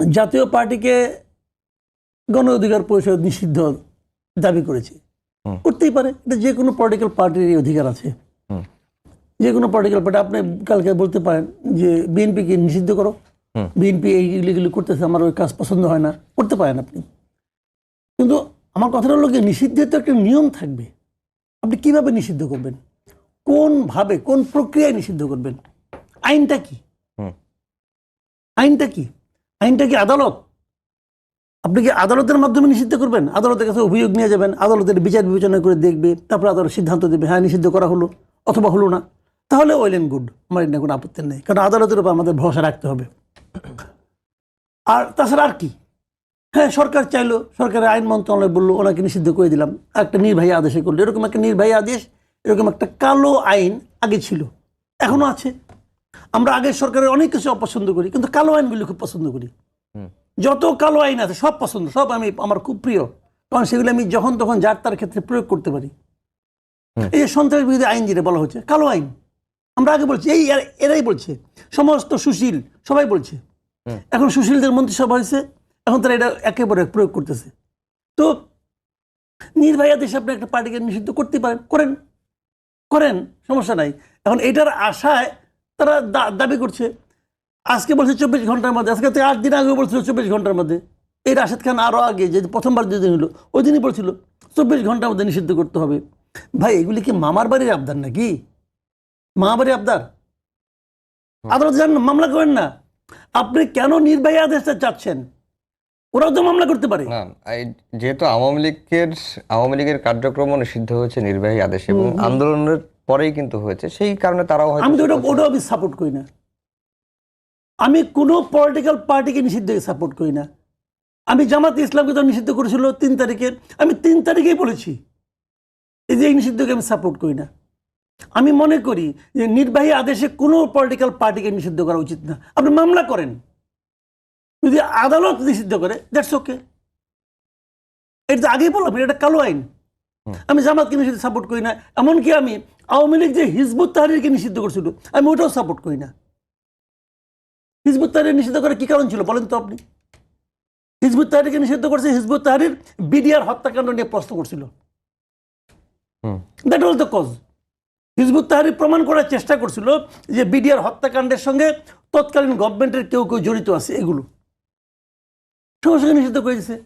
জাতীয় পার্টিকে গণ অধিকার পরিষদ নিষিদ্ধ দাবি করেছে। করতেই পারে এটা যে কোনো পলিটিক্যাল পার্টির অধিকার আছে। যে কোনো পলিটিক্যাল পার্টি আপনি কালকে বলতে পারেন যে বিএনপিকে নিষিদ্ধ করো। বিএনপি এইগুলি করতেছে আমার ওই কাজ পছন্দ হয় না করতে পারেন আপনি। কিন্তু আমার কথাটা হলো কি নিষিদ্ধের তো একটা নিয়ম থাকবে। আপনি কীভাবে নিষিদ্ধ করবেন? কোনভাবে কোন প্রক্রিয়ায় নিষিদ্ধ করবেন? আইনটা কি। আইনটা কি? আইনটা কি আদালত? আপনি কি আদালতের মাধ্যমে নিষিদ্ধ করবেন? আদালতের কাছে অভিযোগ নিয়ে যাবেন, আদালতের বিচার বিবেচনা করে দেখবে, তারপর আদালত সিদ্ধান্ত দেবে হ্যাঁ নিষিদ্ধ করা হলো অথবা হলো না। তাহলে ওয়েল এন্ড গুড আমার এটা কোনো আপত্তি নেই, কারণ আদালতের উপর আমাদের ভরসা রাখতে হবে। আর তাছাড়া আর কি? হ্যাঁ সরকার চাইলো, সরকারের আইন মন্ত্রণালয় বলল, ওনাকে নিষিদ্ধ করে দিলাম। একটা নির্বাহী আদেশে করল, এরকম একটা নির্বাহী আদেশ, এরকম একটা কালো আইন আগে ছিল, এখনও আছে। আমরা আগের সরকারের অনেক কিছু অপছন্দ করি কিন্তু কালো আইনগুলি খুব পছন্দ করি। যত কালো আইন আছে সব পছন্দ সব আমি আমার খুব প্রিয়। কারণ সেগুলো আমি যখন তখন যার তার ক্ষেত্রে প্রয়োগ করতে পারি। এই যে সন্ত্রাস বিরোধী আইন যেটা বলা হচ্ছে কালো আইন। আমরা আগে বলছি এই এরাই বলছে। সমস্ত সুশীল সবাই বলছে। এখন সুশীলদের মন্ত্রিসভা হয়েছে এখন তারা এটা একেবারে প্রয়োগ করতেছে। তো নির্ভয়া দেশে আপনি একটা পার্টিকে নিষিদ্ধ করতে পারেন করেন। করেন সমস্যা নাই। এখন এটার আশায় তারা দাবি করছে আজকে বলছে চব্বিশ ঘণ্টার মধ্যে আজকে থেকে আট দিন আগে বলছিল চব্বিশ ঘণ্টার মধ্যে। এই রাশেদ খান আরও আগে যে প্রথমবার যেদিন হলো ওই দিনই বলছিল চব্বিশ ঘণ্টার মধ্যে নিষিদ্ধ করতে হবে। ভাই এগুলি কি মামার বাড়ির আবদার নাকি? মামা বাড়ির আবদার? আদালত যান মামলা করেন না। আপনি কেন নির্বাহী আদেশটা চাচ্ছেন? ওরাও তো মামলা করতে পারে। না যেহেতু আওয়ামী লীগের আওয়ামী লীগের কার্যক্রম নিষিদ্ধ হয়েছে নির্বাহী আদেশ এবং আন্দোলনের পরেই কিন্তু হয়েছে। সেই কারণে তারাও আমি তো ওটা ওটাও আমি সাপোর্ট করি না। আমি কোনো পলিটিক্যাল পার্টিকে নিষিদ্ধ সাপোর্ট করি না। আমি জামাত ইসলামকে তো নিষিদ্ধ করেছিল তিন তারিখে। আমি তিন তারিখেই বলেছি এই যে এই নিষিদ্ধকে আমি সাপোর্ট করি না। আমি মনে করি যে নির্বাহী আদেশে কোনো পলিটিক্যাল পার্টিকে নিষিদ্ধ করা উচিত না। আপনি মামলা করেন। যদি আদালত নিষিদ্ধ করে দ্যাটস ওকে এটা তো আগেই বললাম এটা কালো আইন। আমি জামাতকে নিষিদ্ধ সাপোর্ট করি না। এমনকি আমি আওয়ামী লীগ যে হিজবুত তাহারিরকে নিষিদ্ধ করছিল আমি ওটাও সাপোর্ট করি না। হিজবুত তাহারির নিষিদ্ধ করার কি কারণ ছিল বলেন তো আপনি? হিজবুত তাহারিকে নিষিদ্ধ করছে হিজবুত তাহারির বিডিআর হত্যাকাণ্ড নিয়ে প্রশ্ন করছিল। That was the cause Hizbut Tahrir প্রমাণ করার চেষ্টা করছিল যে বিডিআর হত্যাকাণ্ডের সঙ্গে তৎকালীন গভর্নমেন্টের কেউ কেউ জড়িত আছে এগুলো। সঙ্গে সঙ্গে নিষিদ্ধ করে দিয়েছে